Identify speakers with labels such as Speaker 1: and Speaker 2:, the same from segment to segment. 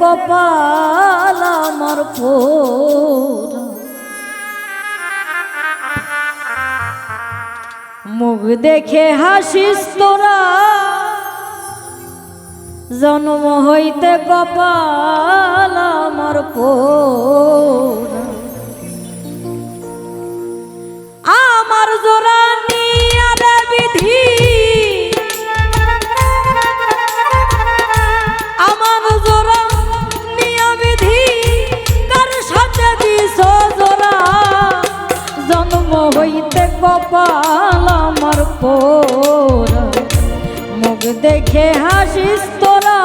Speaker 1: কপাল আমার মুখ দেখে হাসিস তোরা। জন্ম হইতে কপাল আমার পোড়া আমার জোড়া নিয়া বিধি দেখে হাসিস তোরা।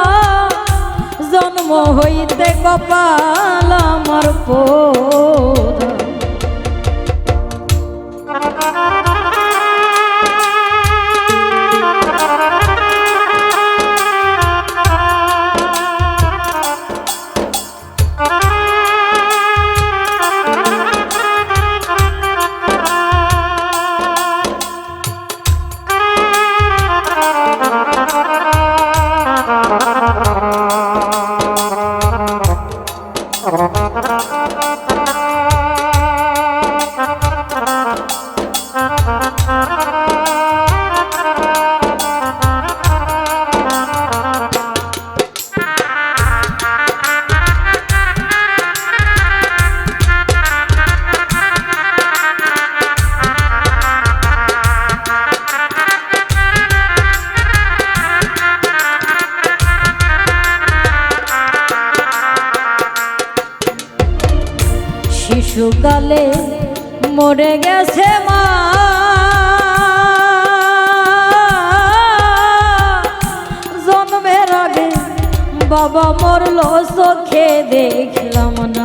Speaker 1: জন্ম হইতে কপাল আমার পোড়া শিশুকালে মরে গেছে মা। জন্মের আগে বাবা মরল চোখে দেখলাম না।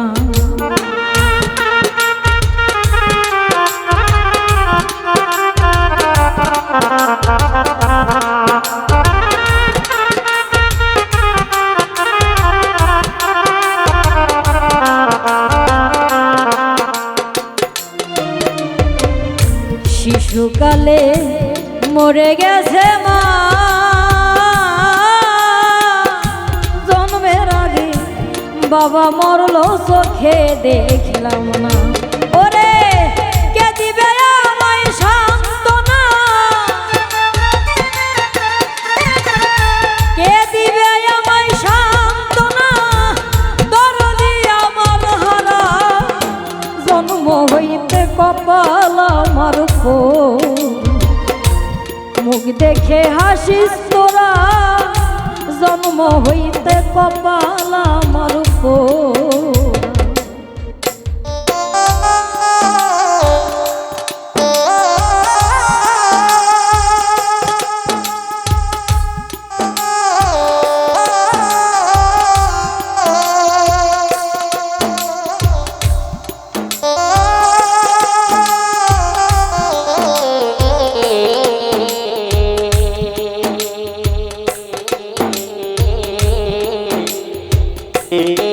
Speaker 1: শিশুকালে মরে গেছে মা। জন্মের আগে বাবা মরলো চোখে দেখলাম না। হাসিস তোরা জন্ম হইতে কপাল আমার Thank you.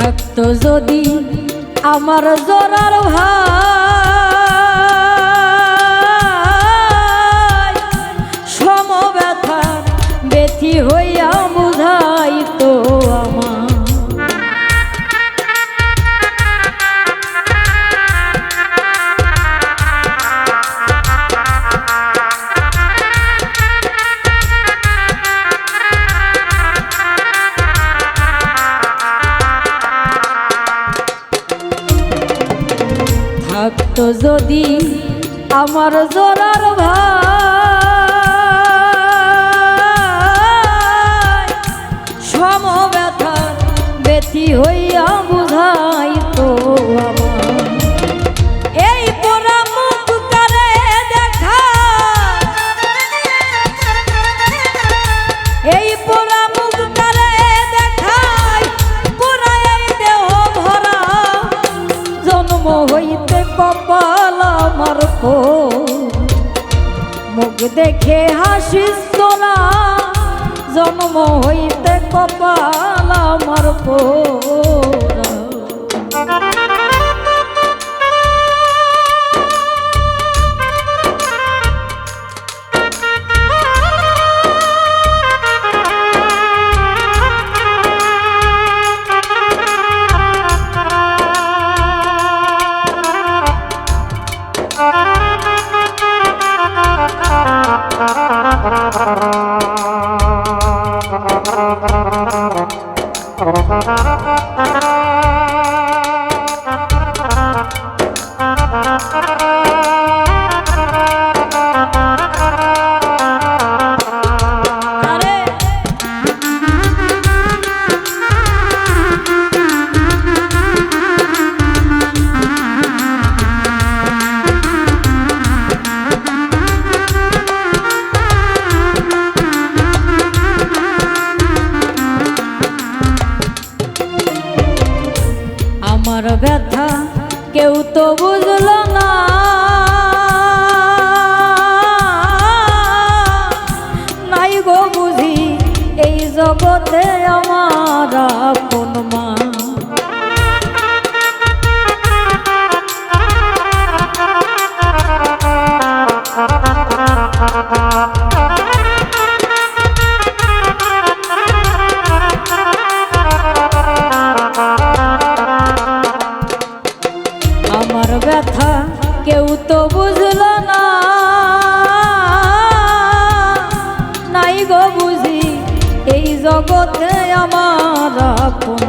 Speaker 1: থাকতো যদি আমার জোরার ভাই সমব্যথার বেথি হইয়া থাকতো যদি আমার জোরার ভাই সমব্যথার বেথি হইয়া বুঝাই দেখে হাসিস তোরা। জন্ম হইতে কপাল আমার Thank you. আমার ব্যথা কেউ তো বুঝলো না। আমার ব্যথা কেউ তো বুঝল না। নাই গো বুঝি এই জগতে আমার আপন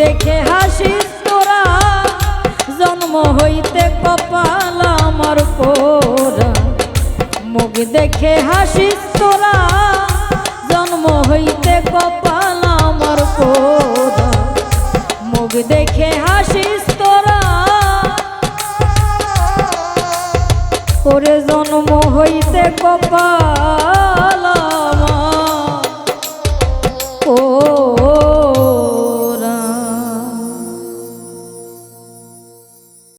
Speaker 1: দেখে হাসিস তোরা। জন্ম হইতে কপাল আমার পোরা মুখ দেখে হাসিস তোরা। জন্ম হইতে কপাল আমার পোরা মুখ দেখে হাসিস তোরা। ওরে জন্ম হইতে কপাল